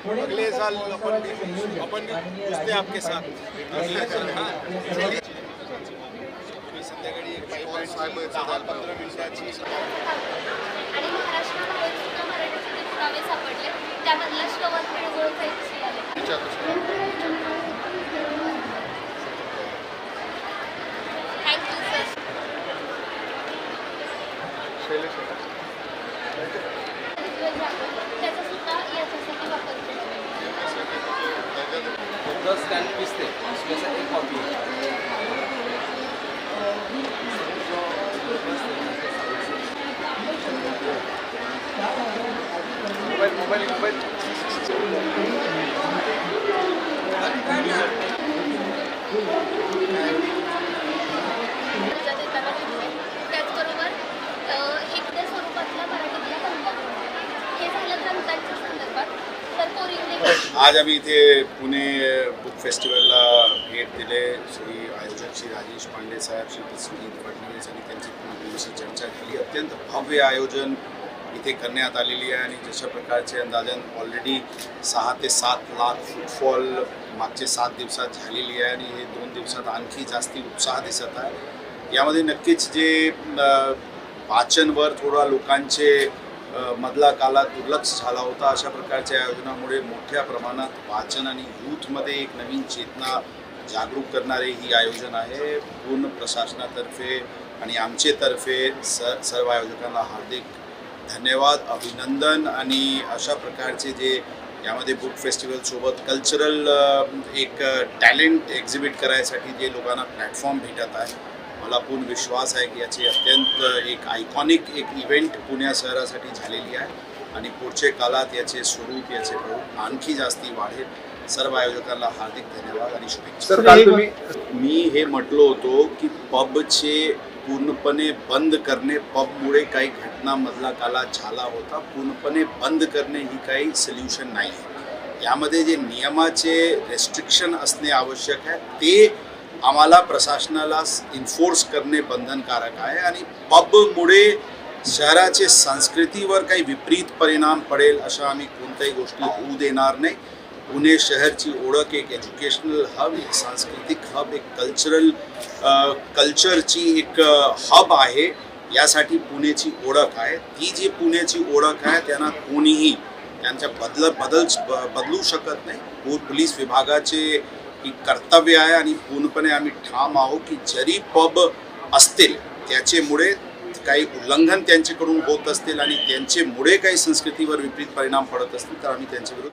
अगले साल अपन भी अपन भी आपके साथ। अगले साल हाँ संध्याकाळी एक पायी पायी दहा पंधरा मिनिटाची आणि महाराष्ट्राबाहेर सुद्धा मराठीचे पुरावे सापडले त्यामधला श्रवण बेळगोळ काही आले थँक्यू सर. त्याचा सुद्धा याच्यासाठी वापर केला प्लस स्कॅन दिसते. एक कॉपी मोबाईल मोबाईल मोबाईल. त्याचबरोबर स्वरूपातल्या मराठीतल्या हे झालं ग्रंथांच्या संदर्भात तर आज आम्ही इथे पुणे फेस्टिवलला भेट दिले. श्री आयोजक श्री राजेश पांडे साहेब श्री संगीत फडणवीस आणि त्यांची पूर्वीशी चर्चा केली. अत्यंत भव्य आयोजन इथे करण्यात आलेली आहे आणि जशा प्रकारचे अंदाजन ऑलरेडी सहा ते सात लाख फुटफॉल मागचे सात दिवसात झालेली आहे आणि हे दोन दिवसात आणखी जास्ती उत्साह दिसत आहे. यामध्ये नक्कीच जे वाचनवर थोडा लोकांचे मधला कालात दुर्लक्ष झाला होता. अशा प्रकारच्या आयोजनामुळे मोठ्या प्रमाणात वाचन आणि यूथमध्ये एक नवीन चेतना जागरूक करणारे ही आयोजन आहे. पूर्ण प्रशासनातर्फे आणि आमचेतर्फे स सर्व आयोजकांना हार्दिक धन्यवाद अभिनंदन आणि अशा प्रकारचे जे यामध्ये बुक फेस्टिवलसोबत कल्चरल एक टॅलेंट एक्झिबिट करायसाठी जे लोकांना प्लॅटफॉर्म भेटत आहे मला पूर्ण विश्वास आहे की याची अत्यंत एक आयकॉनिक एक इव्हेंट पुण्या शहरासाठी झालेली आहे. आणि पुढचे काळात याचे स्वरूप याचे रूप आणखी जास्ती वाढेल. सर्व आयोजकांना हार्दिक धन्यवाद आणि शुभेच्छा. मी हे म्हटलो होतो की पबचे पूर्णपणे बंद करणे पबमुळे काही घटनामधला काला झाला होता. पूर्णपणे बंद करणे ही काही सोल्युशन नाही. आहे यामध्ये जे नियमाचे रेस्ट्रिक्शन असणे आवश्यक आहे ते आम्हाला प्रशासनाला इन्फोर्स करणे बंधनकारक आहे आणि पबमुळे शहराचे संस्कृतीवर काही विपरीत परिणाम पडेल अशा आम्ही कोणत्याही गोष्टी होऊ देणार नाही. पुणे शहरची ओळख एक एज्युकेशनल हब एक सांस्कृतिक हब एक कल्चरल कल्चरची एक हब आहे. यासाठी पुणेची ओळख आहे. ती जी पुण्याची ओळख आहे त्यांना कोणीही त्यांच्या बदल बदल बदलू शकत नाही. पोलीस विभागाचे ही कर्तव्य आहे आणि पूर्णपणे आम्ही ठाम आहोत की जरी पब असतील त्याच्यामुळे काही उल्लंघन त्यांच्याकडून होत असतील आणि त्यांच्यामुळे काही संस्कृतीवर विपरीत परिणाम पडत असतील तर आम्ही त्यांच्याविरुद्ध